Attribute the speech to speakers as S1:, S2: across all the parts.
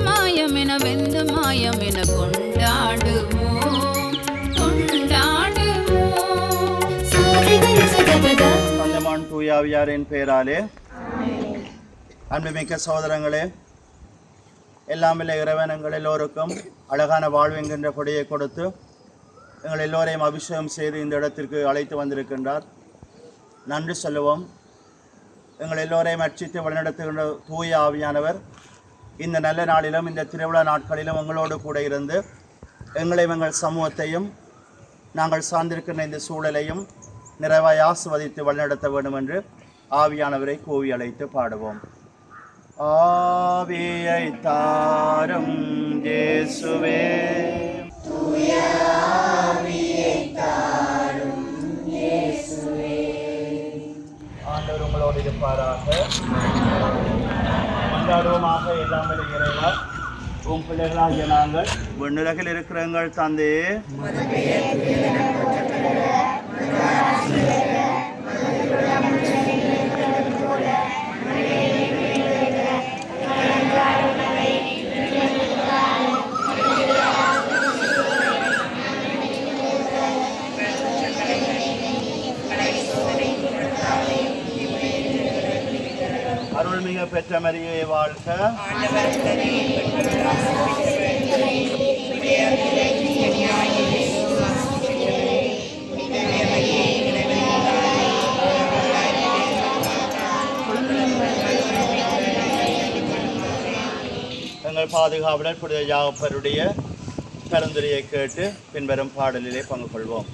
S1: மாயம் என கொண்டாடுவோம். கொண்டாடுவோம்.
S2: தூயாவியாரின் பெயராலே. அன்புமிக்க சகோதரங்களே எல்லாம் இல்லை இறைவனங்கள் எல்லோருக்கும் அழகான வாழ்வு என்கின்ற கொடையை கொடுத்து எங்கள் எல்லோரையும் அபிஷேகம் செய்து இந்த இடத்திற்கு அழைத்து வந்திருக்கின்றார். நன்றி சொல்லுவோம். எங்கள் எல்லோரையும் அர்ச்சித்து வழிநடத்துகின்ற தூய ஆவியானவர் இந்த நல்ல நாளிலும் இந்த திருவிழா நாட்களிலும் எங்களோடு கூட இருந்து எங்களையும் எங்கள் சமூகத்தையும் நாங்கள் சார்ந்திருக்கின்ற இந்த சூழலையும் நிறைவாய் ஆசுவதித்து வழிநடத்த வேண்டும் என்று ஆவியானவரை கூவி அழைத்து பாடுவோம். ஆவியை தாரும் இயேசுவே. ஆண்டவர் உங்களோடு இருப்பாராக. கொண்டாடுவோமாக இல்லாமல் இறைவா உன் பிள்ளைகளாகிய நாங்கள். விண்ணுலகில் இருக்கிற எங்கள் தந்தையே பெற்ற மரியே வாழ்க. எங்கள் பாதுகாவலர் புனித யாகப்பருடைய கலந்துரையை கேட்டு பின்வரும் பாடலிலே பங்கு கொள்வோம்.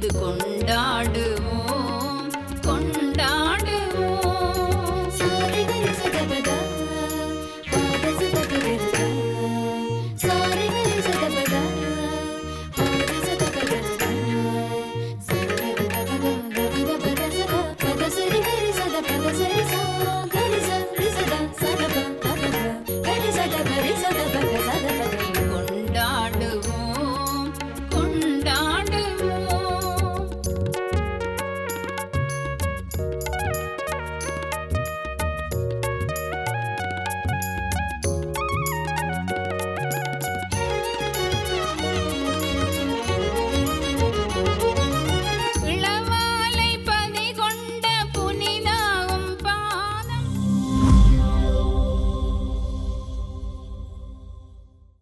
S1: மகிழ்ந்து கொண்டாடுவோம்.